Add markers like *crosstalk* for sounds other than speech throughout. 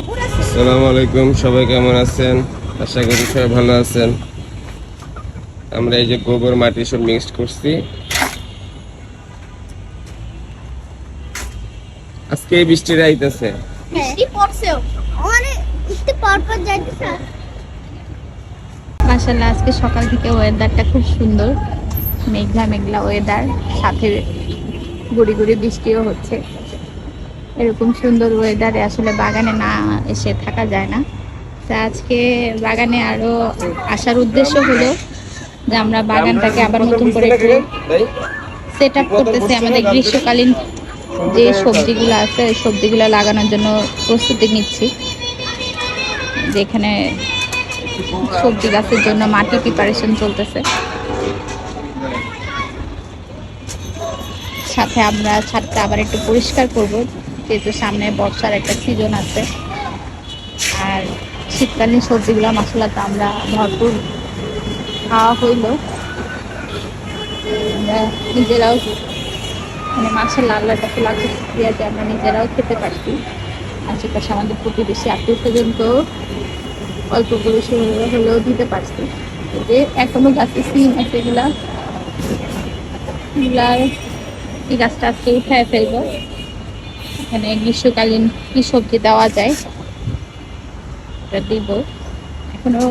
আসসালামু আলাইকুম সবাই কেমন আছেন? আশা করি সবাই ভালো আছেন। আমরা এই যে গোবর মাটি সব মিক্সড করছি। আজকে বৃষ্টির আইতেছে বৃষ্টি মানে যাইতেছে। মাসাল্লাহ আজকে সকাল থেকে ওয়েদারটা খুব সুন্দর। মেঘলা মেঘলা ওয়েদার সাথে গুড়ি গুড়ি বৃষ্টিও হচ্ছে। এরকম সুন্দর ওয়েদারে আসলে বাগানে না এসে থাকা যায় না। তা আজকে বাগানে আরও আসার উদ্দেশ্য হলো যে আমরা বাগানটাকে আবার নতুন করে একটু সেট আপ করতেছি। আমাদের গ্রীষ্মকালীন যে সবজিগুলো আছে ওই সবজিগুলো লাগানোর জন্য প্রস্তুতি নিচ্ছি। যেখানে সবজি গাছের জন্য মাটি প্রিপারেশন চলতেছে। সাথে আমরা ছাদটা আবার একটু পরিষ্কার করব। যেহেতু সামনে বর্ষার একটা সিজন আছে। আর শীতকালীন সবজিগুলো, মশলা তো আমরা ভরপুর খাওয়া হইল। নিজেরাও মানে মাছের লাল লাল লাগছে যে আমরা নিজেরাও খেতে পারছি। আশেপাশে আমাদের প্রতিবেশী আত্মীয় স্বজন তো অল্প করে হলেও দিতে পারছি। যে এখনও গাছে সিম আছে এগুলা। এগুলার এই গাছটা আজকে উঠায় ফেলব। এখানে গ্রীষ্মকালীন কি সবজি দেওয়া যায়, এটা দিব। এখনও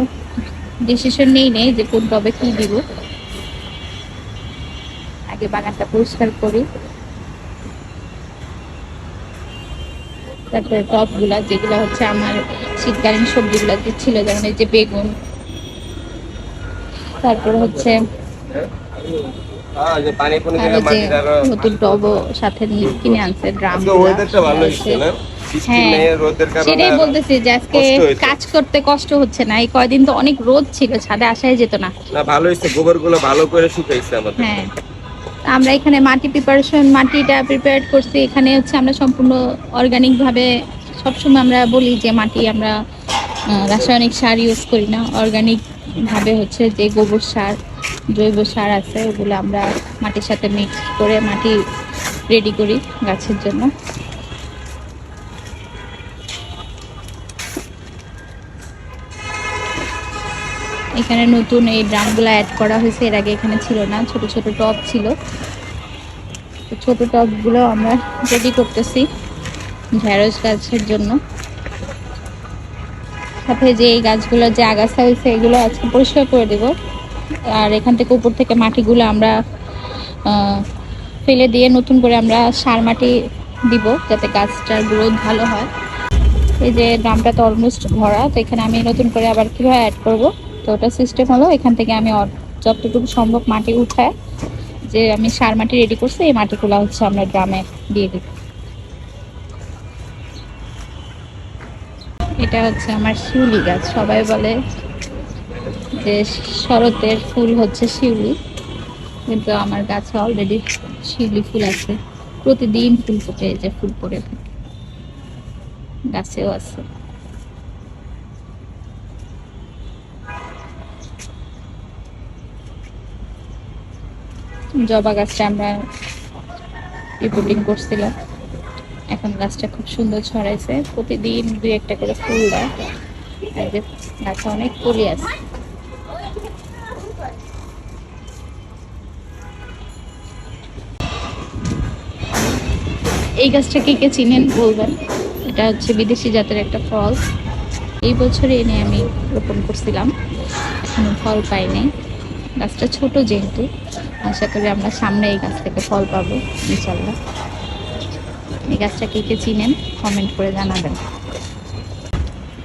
ডিসিশন নেই নেই যে কোন টবে কি দিব। আগে বাগানটা পরিষ্কার করি। তারপরে টপগুলা যেগুলো হচ্ছে আমার শীতকালীন সবজিগুলো ছিল, যেমন এই যে বেগুন। তারপর হচ্ছে হ্যাঁ, নতুন টবও সাথে নিয়ে কিনে আনছে ড্রাম হ্যাঁ। সেটাই বলতেছি যে আজকে কাজ করতে কষ্ট হচ্ছে না। এই কয়দিন তো অনেক রোদ ছিল ছাদে আসাই যেত না। না ভালো হয়েছে। ভালো করে শুকাইছে আমাদের। হ্যাঁ। আমরা এখানে মাটি প্রিপারেশন মাটিটা প্রিপেয়ার করছি। এখানে হচ্ছে আমরা সম্পূর্ণ অর্গানিক ভাবে সবসময় আমরা বলি যে মাটি আমরা রাসায়নিক সার ইউজ করি না। অর্গানিক ভাবে হচ্ছে যে গোবর সার, জৈব সার আছে, ওগুলো আমরা মাটির সাথে মিক্স করে মাটি রেডি করি গাছের জন্য। এখানে নতুন এই ড্রামগুলো অ্যাড করা হয়েছে, এর আগে এখানে ছিল না, ছোট ছোট টব ছিল। ছোট টবগুলো আমরা রেডি করতেছি, ঢেঁড়স গাছের জন্য। সাথে যে এই গাছগুলো, যে আগাছা হয়েছে, এগুলো আজকে পরিষ্কার করে দেব। আর এখান থেকে উপর থেকে মাটিগুলো আমরা ফেলে দিয়ে নতুন করে আমরা সার মাটি দিব, যাতে গাছটার গ্রোথ ভালো হয়। এই যে ড্রামটা তো অলমোস্ট ভরা, তো এখানে আমি নতুন করে আবার কীভাবে অ্যাড করব? তো ওটা সিস্টেম হলো, এখান থেকে আমি যতটুকু সম্ভব মাটি উঠায়, যে আমি সার মাটি রেডি করছি, এই মাটিগুলো হচ্ছে আমরা ড্রামে দিয়ে দিব এটা হচ্ছে আমার শিউলি গাছ। সবাই বলে যে শরতের ফুল হচ্ছে শিউলি, কিন্তু আমার গাছে অলরেডি শিউলি ফুল আছে। প্রতিদিন ফুল ফুটে যে ফুল থাকে। গাছেও আছে। জবা গাছটা আমরা রিপোর্টিং করছিলাম। এখন গাছটা খুব সুন্দর ছড়াইছে। প্রতিদিন দুই একটা করে ফুল দেয়। গাছে অনেক কলি আছে। এই গাছটা কে কে চিনেন বলবেন? এটা হচ্ছে বিদেশি জাতের একটা ফল। এই বছরে এনে আমি রোপণ করছিলাম। এখনও ফল পাইনি। গাছটা ছোট যেহেতু, আশা করি আমরা সামনে এই গাছ থেকে ফল পাবো, ইনশাল্লাহ। এই গাছটা কে কে চিনেন কমেন্ট করে জানাবেন।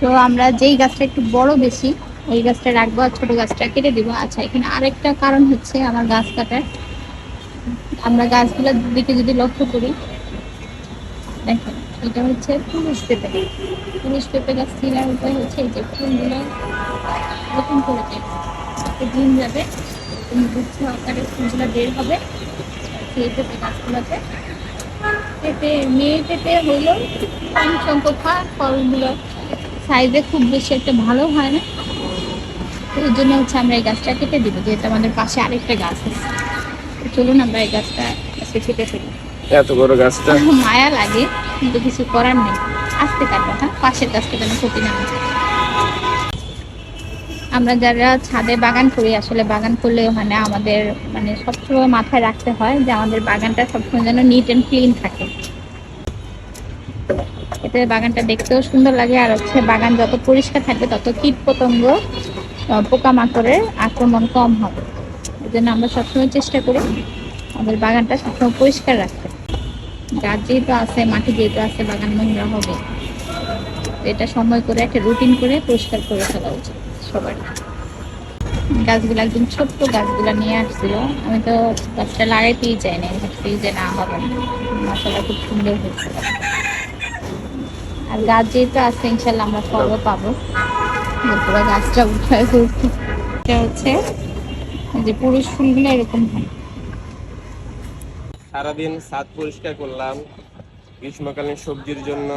তো আমরা যেই গাছটা একটু বড় বেশি ওই গাছটা রাখব আর ছোট গাছটা কেটে দিব। আচ্ছা এখানে আরেকটা কারণ হচ্ছে আমার গাছ কাটার। আমরা গাছগুলোর দিকে যদি লক্ষ্য করি, দেখেন, এটা হচ্ছে পুরুষ পেঁপে। পুরুষ পেঁপে গাছ কেনার উপায় হচ্ছে এই যে ফুলগুলো রোপণ করে দেয় দিন যাবে গুচ্ছ আকারে ফুলগুলো বের হবে। সেই পেঁপে গাছগুলোতে পেঁপে মেয়ে পেঁপে হইলেও কম সংখ্যক হয় ফলগুলো সাইজে খুব বেশি একটা ভালো হয় না। তো এর জন্য হচ্ছে আমরা এই গাছটা কেটে দিব যেহেতু আমাদের পাশে আরেকটা গাছ আছে। চলুন আমরা এই গাছটা আজকে কেটে ফেলি। এত বড় গাছটা? *laughs* মায়া লাগে কিন্তু কিছু করার নেই। আস্তে কাটো হ্যাঁ? পাশের গাছটা যেন ক্ষতি না হয়। আমরা যারা ছাদে বাগান করি, আসলে বাগান করলে মানে আমাদের মানে সবসময় মাথায় রাখতে হয় যে আমাদের বাগানটা সবসময় যেন নিট অ্যান্ড ক্লিন থাকে। এতে বাগানটা দেখতেও সুন্দর লাগে, আর হচ্ছে বাগান যত পরিষ্কার থাকবে, তত কীট পতঙ্গ পোকামাকড়ের আক্রমণ কম হবে। এই জন্য আমরা সবসময় চেষ্টা করি আমাদের বাগানটা সবসময় পরিষ্কার রাখতে। গাছ যেহেতু আছে, মাটি যেহেতু আছে, বাগান নোংরা হবে। এটা সময় করে, একটা রুটিন করে পরিষ্কার করে ফেলা উচিত। সবার গাছগুলো একদম ছোট্ট গাছগুলো নিয়ে আসছিল। আমি তো গাছটা লাগাইতেই যে না, হবে মশলা খুব সুন্দর হয়েছিল আর গাছ যেহেতু আছে, ইনশাল্লাহ আমরা ফলও পাবো। পুরো গাছটা এটা হচ্ছে যে পুরুষ ফুলগুলো এরকম হয়। সারাদিন ছাদ পরিষ্কার করলাম, গ্রীষ্মকালীন সবজির জন্য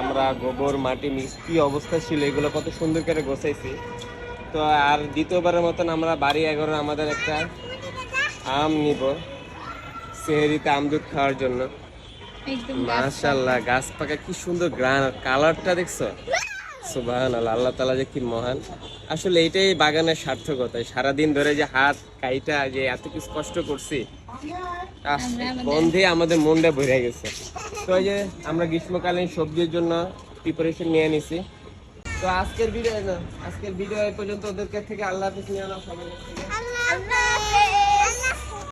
আমরা গোবর মাটি মিক্স কি অবস্থা ছিল এগুলো কত সুন্দর করে গোছাইছি। তো আর দ্বিতীয়বারের মতন আমরা বাড়ি এগারো আমাদের একটা আম নিব সেহেরিতে আম দুধ খাওয়ার জন্য। মাশাল্লাহ গাছ পাকা। কি সুন্দর গ্রান কালারটা দেখছ? সুবাহান আল্লাহ তালা যে কি মহান। আসলে এইটাই বাগানের সার্থকতা সারাদিন ধরে যে হাত কাইটা যে এত কিছু কষ্ট করছি গন্ধে আমাদের মনটা ভরে গেছে। তো এই যে আমরা গ্রীষ্মকালীন সবজির জন্য প্রিপারেশন নিয়ে নিছি। তো আজকের ভিডিও আজকের ভিডিও পর্যন্ত। ওদেরকে থেকে আল্লাহ হাফিজ, নিয়ে আনা